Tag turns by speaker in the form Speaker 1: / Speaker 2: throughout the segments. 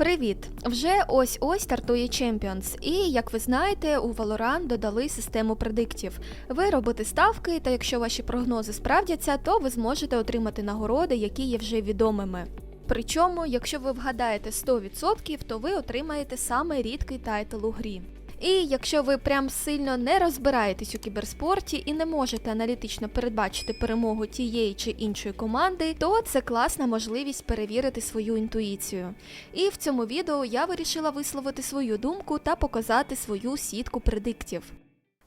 Speaker 1: Привіт! Вже ось ось стартує Champions, і як ви знаєте, у Valorant додали систему предиктів. Ви робите ставки, та якщо ваші прогнози справдяться, то ви зможете отримати нагороди, які є вже відомими. Причому, якщо ви вгадаєте 100%, то ви отримаєте саме рідкий тайтл у грі. І якщо ви прям сильно не розбираєтесь у кіберспорті і не можете аналітично передбачити перемогу тієї чи іншої команди, то це класна можливість перевірити свою інтуїцію. І в цьому відео я вирішила висловити свою думку та показати свою сітку предиктів.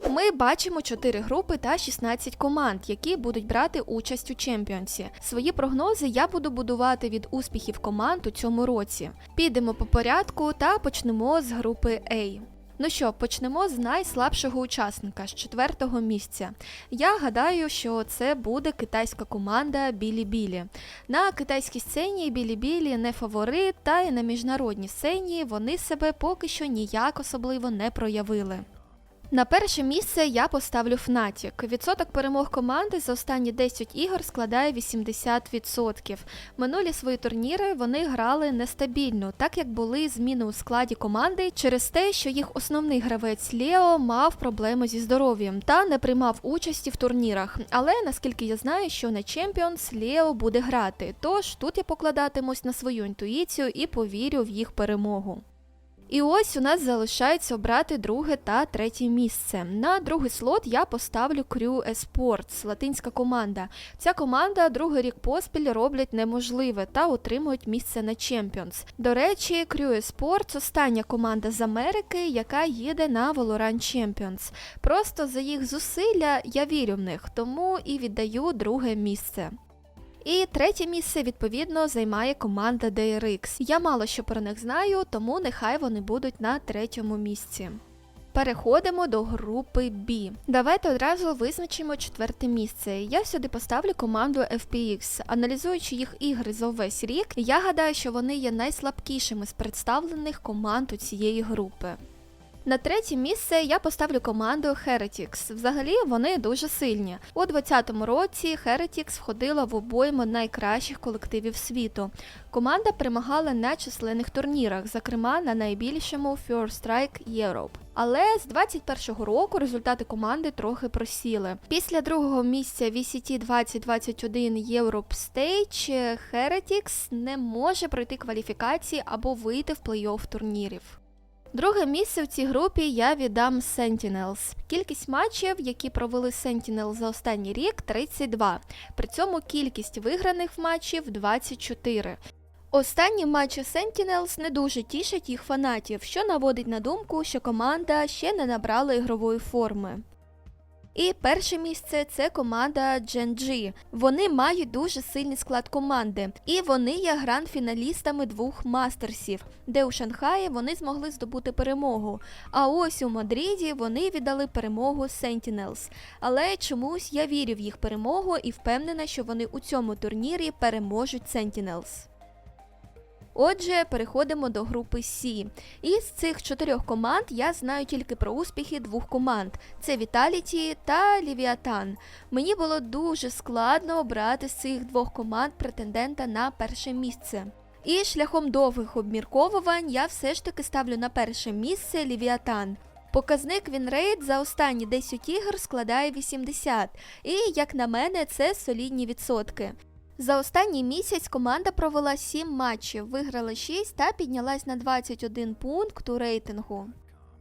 Speaker 1: Ми бачимо 4 групи та 16 команд, які будуть брати участь у чемпіонсі. Свої прогнози я буду будувати від успіхів команд у цьому році. Підемо по порядку та почнемо з групи A. Ну що, почнемо з найслабшого учасника з четвертого місця. Я гадаю, що це буде китайська команда Білі-Білі. На китайській сцені Білі-Білі не фаворит, та й на міжнародній сцені вони себе поки що ніяк особливо не проявили. На перше місце я поставлю Fnatic. Відсоток перемог команди за останні 10 ігор складає 80%. Минулі свої турніри вони грали нестабільно, так як були зміни у складі команди через те, що їх основний гравець Лео мав проблеми зі здоров'ям та не приймав участі в турнірах. Але наскільки я знаю, що на Champions Лео буде грати. Тож тут я покладатимусь на свою інтуїцію і повірю в їх перемогу. І ось у нас залишається обрати друге та третє місце. На другий слот я поставлю Crew Esports, латинська команда. Ця команда другий рік поспіль роблять неможливе та отримують місце на Champions. До речі, Crew Esports – остання команда з Америки, яка їде на Valorant Champions. Просто за їх зусилля я вірю в них, тому і віддаю друге місце. І третє місце відповідно займає команда DRX. Я мало що про них знаю, тому нехай вони будуть на третьому місці. Переходимо до групи B. Давайте одразу визначимо четверте місце. Я сюди поставлю команду FPX. Аналізуючи їх ігри за увесь рік, я гадаю, що вони є найслабкішими з представлених команд у цієї групи. На третє місце я поставлю команду Heretics. Взагалі вони дуже сильні. У 2020 році Heretics входила в обойму найкращих колективів світу. Команда перемагала на численних турнірах, зокрема на найбільшому First Strike Europe. Але з 21-го року результати команди трохи просіли. Після другого місця VCT 2021 Europe Stage Heretics не може пройти кваліфікації або вийти в плей-офф турнірів. Друге місце в цій групі я віддам Sentinels. Кількість матчів, які провели Sentinels за останній рік, 32. При цьому кількість виграних матчів 24. Останні матчі Sentinels не дуже тішать їх фанатів, що наводить на думку, що команда ще не набрала ігрової форми. І перше місце це команда Gen-G. Вони мають дуже сильний склад команди, і вони є гранд-фіналістами двох мастерсів, де у Шанхаї вони змогли здобути перемогу. А ось у Мадриді вони віддали перемогу Sentinels. Але чомусь я вірю в їх перемогу і впевнена, що вони у цьому турнірі переможуть Sentinels. Отже, переходимо до групи С. Із цих чотирьох команд я знаю тільки про успіхи двох команд: це Vitality та Лівіатан. Мені було дуже складно обрати з цих двох команд претендента на перше місце. І шляхом довгих обмірковувань я все ж таки ставлю на перше місце Лівіатан. Показник Вінрейт за останні 10 ігор складає 80, і, як на мене, це солідні відсотки. За останній місяць команда провела 7 матчів, виграла 6 та піднялась на 21 пункт у рейтингу.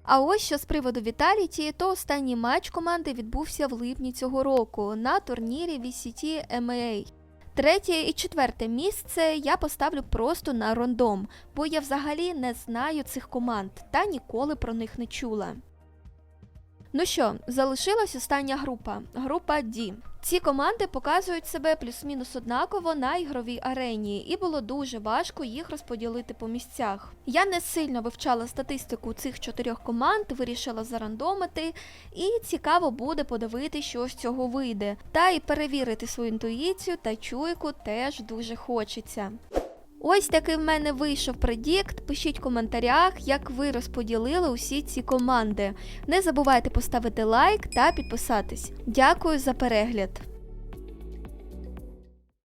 Speaker 1: А ось що з приводу Віталіті, то останній матч команди відбувся в липні цього року на турнірі VCT MA. Третє і четверте місце я поставлю просто на рандом, бо я взагалі не знаю цих команд та ніколи про них не чула. Ну що, залишилась остання група група D. Ці команди показують себе плюс-мінус однаково на ігровій арені, і було дуже важко їх розподілити по місцях. Я не сильно вивчала статистику цих чотирьох команд, вирішила зарандомити, і цікаво буде подивити, що з цього вийде. Та й перевірити свою інтуїцію та чуйку теж дуже хочеться. Ось такий в мене вийшов предікт. Пишіть в коментарях, як ви розподілили усі ці команди. Не забувайте поставити лайк та підписатись. Дякую за перегляд!